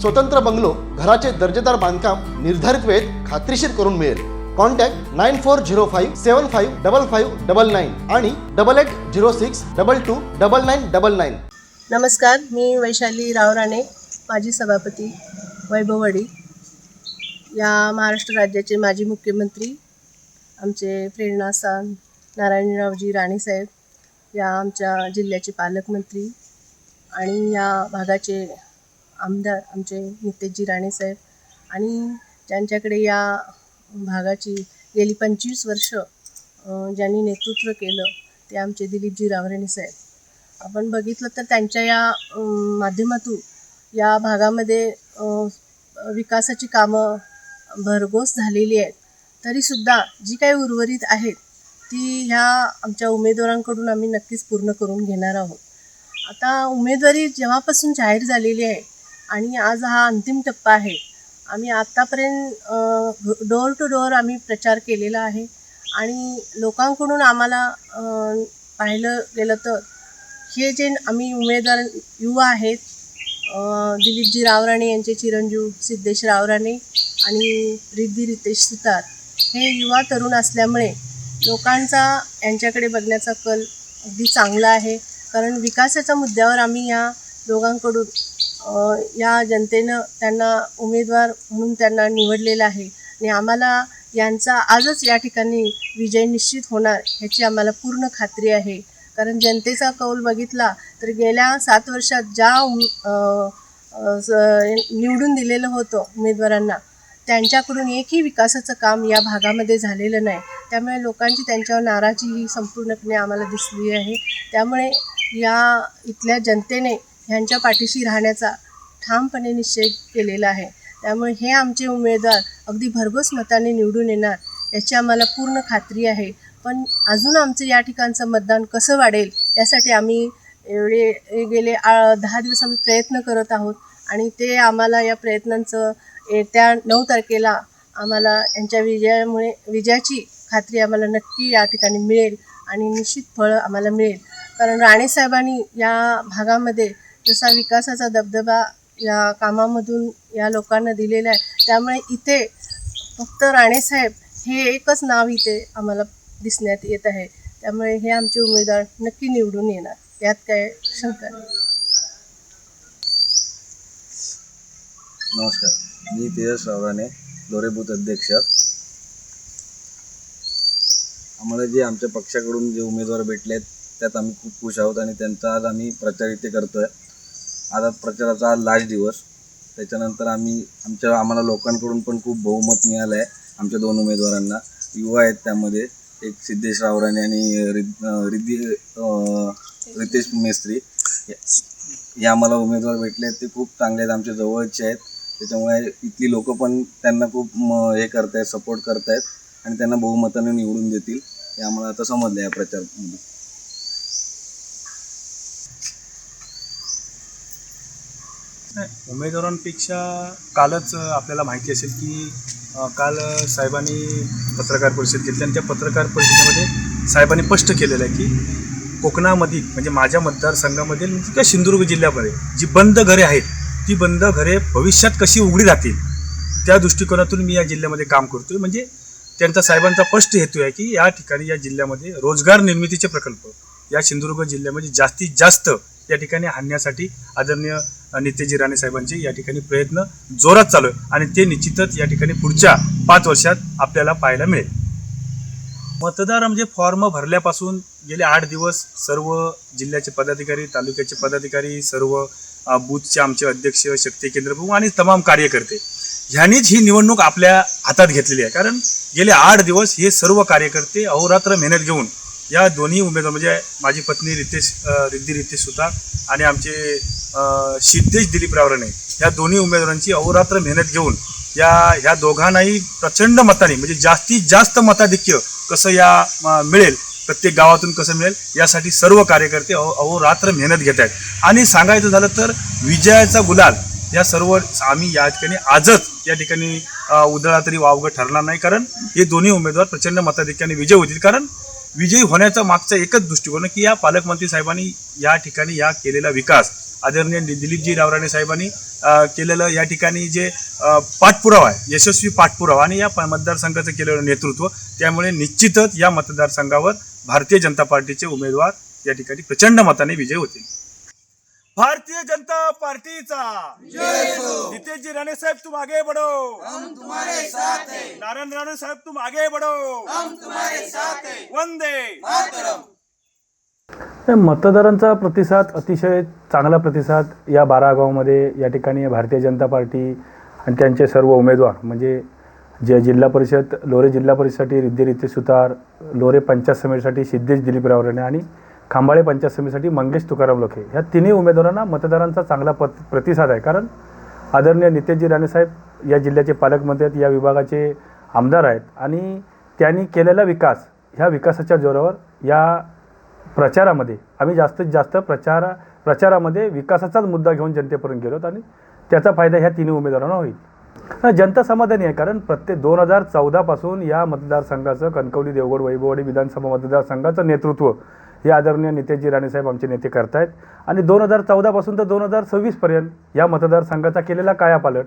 स्वतंत्र बंगलो घराचे दर्जेदार बांधकाम निर्धारित वेळेत खात्रीशीर करून मिळेल. Contact nine four zero five seven five double five double nine आणि double eight zero six double two double nine double nine. नमस्कार मी वैशाली रावराणे माजी सभापती वैभववाडी या महाराष्ट्र राज्याचे माजी मुख्यमंत्री आमचे प्रेरणास्थान नारायणरावजी राणेसाहेब या आमच्या जिल्ह्याचे पालकमंत्री आणि या भागाचे आमदार आमचे नितेशजी राणेसाहेब आणि ज्यांच्याकडे या भागाची गेली पंचवीस वर्ष ज्यांनी नेतृत्व केलं ते आमचे दिलीपजी रावरेणे साहेब. आपण बघितलं तर त्यांच्या या माध्यमातून या भागामध्ये विकासाची कामं भरघोस झालेली आहेत. तरीसुद्धा जी काही उर्वरित आहेत ती ह्या आमच्या उमेदवारांकडून आम्ही नक्कीच पूर्ण करून घेणार आहोत. आता उमेदवारी जेव्हापासून जाहीर झालेली आहे आणि आज हा अंतिम टप्पा आहे. आम्ही आत्तापर्यंत डोअर टू डोअर आम्ही प्रचार केलेला आहे. आणि लोकांकडून आम्हाला पाहिलं गेलं तर हे जे आम्ही उमेदवार युवा आहेत दिलीपजी रावराणे यांचे चिरंजीव सिद्धेश रावराणे आणि रिद्धी रितेश सुतार हे युवा तरुण असल्यामुळे लोकांचा यांच्याकडे बघण्याचा कल अगदी चांगला आहे. कारण विकासाच्या मुद्द्यावर आम्ही या दोघांकडून या जनतेनं त्यांना उमेदवार म्हणून त्यांना निवडलेलं आहे. आणि आम्हाला यांचा आजच या ठिकाणी विजय निश्चित होणार ह्याची आम्हाला पूर्ण खात्री आहे. कारण जनतेचा कौल बघितला तर गेल्या सात वर्षात ज्या स- निवडून दिलेलं होतं उमेदवारांना त्यांच्याकडून एकही विकासाचं काम या भागामध्ये झालेलं नाही. त्यामुळे लोकांची त्यांच्यावर नाराजी ही संपूर्णपणे आम्हाला दिसली आहे. त्यामुळे या इथल्या जनतेने ह्यांच्या पाठीशी राहण्याचा ठामपणे निश्चय केलेला आहे. त्यामुळे हे आमचे उमेदवार अगदी भरघोस मताने निवडून येणार याची आम्हाला पूर्ण खात्री आहे. पण अजून आमचं या ठिकाणचं मतदान कसं वाढेल यासाठी आम्ही एवढे गेले आ- दहा दिवस आम्ही प्रयत्न करत आहोत. आणि ते आम्हाला या प्रयत्नांचं येत्या नऊ तारखेला आम्हाला यांच्या विजयामुळे विजयाची खात्री आम्हाला नक्की या ठिकाणी मिळेल आणि निश्चित फळ आम्हाला मिळेल. कारण राणेसाहेबांनी या भागामध्ये जसा विकासाचा दबदबा या कामामधून या लोकांना दिलेला आहे त्यामुळे इथे फक्त राणेसाहेब हे एकच नाव इथे आम्हाला दिसण्यात येत आहे. त्यामुळे हे आमचे उमेदवार नक्की निवडून येणार. यात काय शंका नाही. नमस्कार. मी तेजस रावराणे दोरेभूत अध्यक्ष. आम्हाला जे आमच्या पक्षाकडून जे उमेदवार भेटले आहेत त्यात आम्ही खूप खुश आहोत आणि त्यांचा आज आम्ही प्रचार इथे करतो आहे आता प्रचाराचा आज लास्ट दिवस. त्याच्यानंतर आम्ही आमच्या आम्हाला लोकांकडून पण खूप बहुमत मिळालं आहे आमच्या दोन उमेदवारांना. युवा आहेत त्यामध्ये एक सिद्धेश रावराणे आणि रिद्धी रितेश मेस्त्री. हे आम्हाला उमेदवार भेटले आहेत ते खूप चांगले आहेत आमच्या जवळचे आहेत. त्याच्यामुळे इथली लोक पण त्यांना खूप म- हे करतायत सपोर्ट करतायत आणि त्यांना बहुमताने निवडून देतील हे आम्हाला आता समजलं या प्रचारमध्ये. नाही, उमेदवारांपेक्षा कालच आपल्याला माहिती असेल की काल साहेबांनी पत्रकार परिषद घेतली आणि त्या पत्रकार परिषदेमध्ये साहेबांनी स्पष्ट केलेलं आहे की कोकणामधील म्हणजे माझ्या मतदारसंघामधील म्हणजे त्या सिंधुदुर्ग जिल्ह्यामध्ये जी बंद घरे आहेत ती बंद घरे भविष्यात कशी उघडी राहतील त्या दृष्टिकोनातून मी या जिल्ह्यामध्ये काम करतोय. म्हणजे त्यांचा साहेबांचा स्पष्ट हेतू आहे की या ठिकाणी या जिल्ह्यामध्ये रोजगार निर्मितीचे प्रकल्प या सिंधुदुर्ग जिल्ह्यामध्ये जास्तीत जास्त या ठिकाणी आणण्यासाठी आदरणीय नितेजी राणे साहेबांचे या ठिकाणी प्रयत्न जोरात चालू आहे आणि ते निश्चितच या ठिकाणी पुढच्या पाच वर्षात आपल्याला पाहायला मिळेल. मतदार म्हणजे फॉर्म भरल्यापासून गेले आठ दिवस सर्व जिल्ह्याचे पदाधिकारी तालुक्याचे पदाधिकारी सर्व बूथचे आमचे अध्यक्ष शक्ती केंद्र प्रमुख आणि तमाम कार्यकर्ते ह्यांनीच ही निवडणूक आपल्या हातात घेतलेली आहे. कारण गेले आठ दिवस हे सर्व कार्यकर्ते अहोरात्र मेहनत घेऊन या दोन्ही उमेदवार म्हणजे माझी पत्नी रितेश रिद्धी रितेश सुतार आणि आमचे सिद्धेश दिलीप रावराणे. या दोन्ही उमेदवारांची अहोरात्र मेहनत घेऊन या ह्या दोघांनाही प्रचंड मताने म्हणजे जास्तीत जास्त मताधिक्य कसं या मिळेल प्रत्येक गावातून कसं मिळेल यासाठी सर्व कार्यकर्ते अहो अहोरात्र मेहनत घेत आहेत. आणि सांगायचं झालं तर विजयाचा गुलाल या सर्व आम्ही या ठिकाणी आजच या ठिकाणी उदळा तरी वावगं ठरणार नाही. कारण हे दोन्ही उमेदवार प्रचंड मताधिक्याने विजय होतील. कारण विजयी होण्याचा मागचा एकच दृष्टिकोन की या पालकमंत्री साहेबांनी या ठिकाणी या केलेला विकास आदरणीय दिलीपजी रावराणे साहेबांनी केलेलं या ठिकाणी जे पाठपुरावा आहे यशस्वी पाठपुरावा आणि या मतदारसंघाचं केलेलं नेतृत्व त्यामुळे निश्चितच या मतदारसंघावर भारतीय जनता पार्टीचे उमेदवार या ठिकाणी प्रचंड मताने विजय होतील. भारतीय जनता पार्टीचा. नितेशजी राणे साहेब तुम आगे बढ़ो. हम तुम्हारे साथ हैं. नारायण राणे साहेब तुम आगे बढ़ो. हम तुम्हारे साथ हैं. वंदे. मतदारांचा प्रतिसाद अतिशय चांगला प्रतिसाद या बारा गावामध्ये या ठिकाणी भारतीय जनता पार्टी आणि त्यांचे सर्व उमेदवार म्हणजे जे जिल्हा परिषद लोरे जिल्हा परिषदसाठी रिद्धी रितेश सुतार लोरे पंचायत समितीसाठी सिद्धेश दिलीप रावराणे आणि खांबाळे पंचायत समितीसाठी मंगेश तुकाराम लोखे. ह्या तिन्ही उमेदवारांना मतदारांचा चांगला पत प्रतिसाद आहे. कारण आदरणीय नितेशजी राणेसाहेब या जिल्ह्याचे पालकमंत्री आहेत या विभागाचे आमदार आहेत आणि त्यांनी केलेला विकास ह्या विकासाच्या जोरावर या प्रचारामध्ये आम्ही जास्तीत जास्त प्रचार प्रचारामध्ये विकासाचाच मुद्दा घेऊन जनतेपर्यंत गेलो आणि त्याचा फायदा ह्या तिन्ही उमेदवारांना होईल. जनता समाधानी आहे कारण प्रत्येक दोन हजार चौदापासून या मतदारसंघाचं कणकवली देवगड वैभववाडी विधानसभा मतदारसंघाचं नेतृत्व हे आदरणीय नितेशजी राणेसाहेब आमचे नेते करतायत. आणि दोन हजार चौदापासून तर दोन हजार सव्वीसपर्यंत या मतदारसंघाचा केलेला कायापालट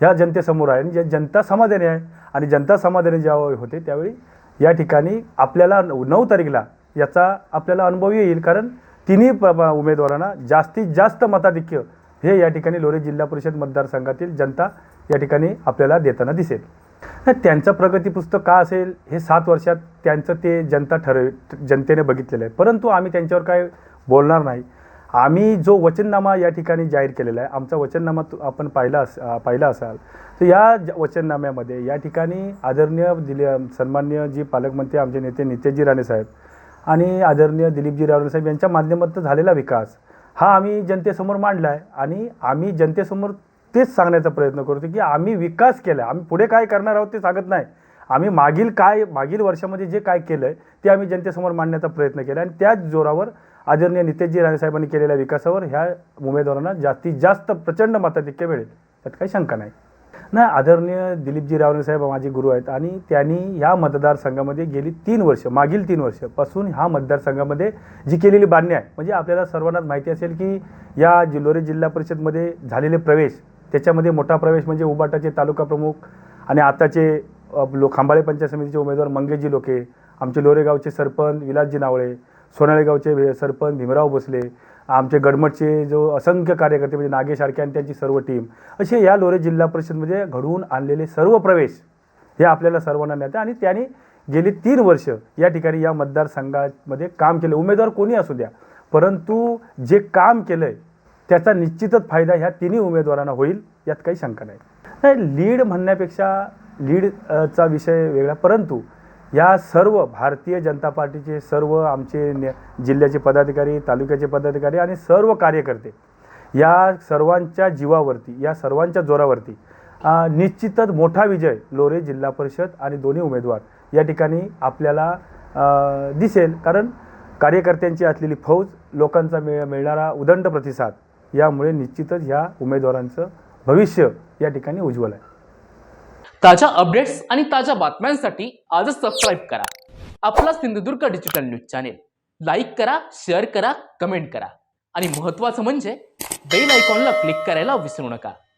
ह्या जनतेसमोर आहे. आणि जे जनता समाधानी आहे आणि जनता समाधानी ज्यावेळी होते त्यावेळी या ठिकाणी आपल्याला नऊ नऊ तारीखला याचा आपल्याला अनुभव येईल. कारण तिन्ही प्र उमेदवारांना जास्तीत जास्त मताधिक्य हे या ठिकाणी लोरे जिल्हा परिषद मतदारसंघातील जनता या ठिकाणी आपल्याला देताना दिसेल. त्यांचं प्रगती पुस्तक का असेल हे सात वर्षात त्यांचं ते जनता ठरव जनतेने बघितलेलं आहे. परंतु आम्ही त्यांच्यावर काय बोलणार नाही. आम्ही जो वचननामा या ठिकाणी जाहीर केलेला आहे आमचा वचननामा तु- आपण पाहिला अस पाहिला असाल तर या ज- वचननाम्यामध्ये या ठिकाणी आदरणीय दिली सन्मान्य जी पालकमंत्री आमचे नेते नितेशजी राणे साहेब आणि आदरणीय दिलीपजी रावळे साहेब यांच्या माध्यमातून झालेला विकास हा आम्ही जनतेसमोर मांडला आहे आणि आम्ही जनतेसमोर तेच सांगण्याचा प्रयत्न करतो की आम्ही विकास केला आम्ही पुढे काय करणार आहोत ते सांगत नाही. आम्ही मागील काय मागील वर्षामध्ये जे काय केलं आहे ते आम्ही जनतेसमोर मांडण्याचा प्रयत्न केला आणि त्याच जोरावर आदरणीय नितेशजी राणे साहेबांनी केलेल्या विकासावर ह्या उमेदवारांना जास्तीत जास्त प्रचंड मताधिक्य मिळेल. त्यात काही शंका नाही. नाही आदरणीय दिलीपजी रावणे साहेब माझे गुरु आहेत आणि त्यांनी ह्या मतदारसंघामध्ये गेली तीन वर्ष मागील तीन वर्षपासून ह्या मतदारसंघामध्ये जी केलेली बांधणी आहे म्हणजे आपल्याला सर्वांनाच माहिती असेल की या जिल्होरे जिल्हा परिषदमध्ये झालेले प्रवेश त्याच्यामध्ये मोठा प्रवेश म्हणजे उबाटाचे तालुका प्रमुख आणि आताचे लो खांबाळे पंचायत समितीचे उमेदवार मंगेशजी लोके आमचे लोरेगावचे सरपंच विलासजी नावळे सोनाळेगावचे भे- सरपंच भीमराव भोसले आमचे गडमटचे जो असंख्य कार्यकर्ते म्हणजे नागेश आडके आणि त्यांची सर्व टीम असे या लोरे जिल्हा परिषदमध्ये घडवून आणलेले सर्व प्रवेश हे आपल्याला सर्वांना नेते आणि त्यांनी गेली तीन वर्ष या ठिकाणी या मतदारसंघामध्ये काम केलं. उमेदवार कोणी असू द्या परंतु जे काम केलं आहे त्याचा निश्चितच फायदा ह्या तिन्ही उमेदवारांना होईल यात काही शंका नाही. नाही लीड म्हणण्यापेक्षा लीडचा विषय वेगळा परंतु या सर्व भारतीय जनता पार्टीचे सर्व आमचे ने जिल्ह्याचे पदाधिकारी तालुक्याचे पदाधिकारी आणि सर्व कार्यकर्ते या सर्वांच्या जीवावरती या सर्वांच्या जोरावरती निश्चितच मोठा विजय लोरे जिल्हा परिषद आणि दोन्ही उमेदवार या ठिकाणी आपल्याला दिसेल. कारण कार्यकर्त्यांची असलेली फौज लोकांचा मिळ मिळणारा उदंड प्रतिसाद यामुळे निश्चितच ह्या उमेदवारांचं भविष्य या ठिकाणी उज्ज्वल आहे. ताज्या अपडेट्स आणि ताज्या बातम्यांसाठी आजच सबस्क्राईब करा. आपला Sindhudurg digital news channel like करा शेअर करा कमेंट करा. आणि महत्त्वाचं म्हणजे बेल आयकॉनला क्लिक करायला विसरू नका.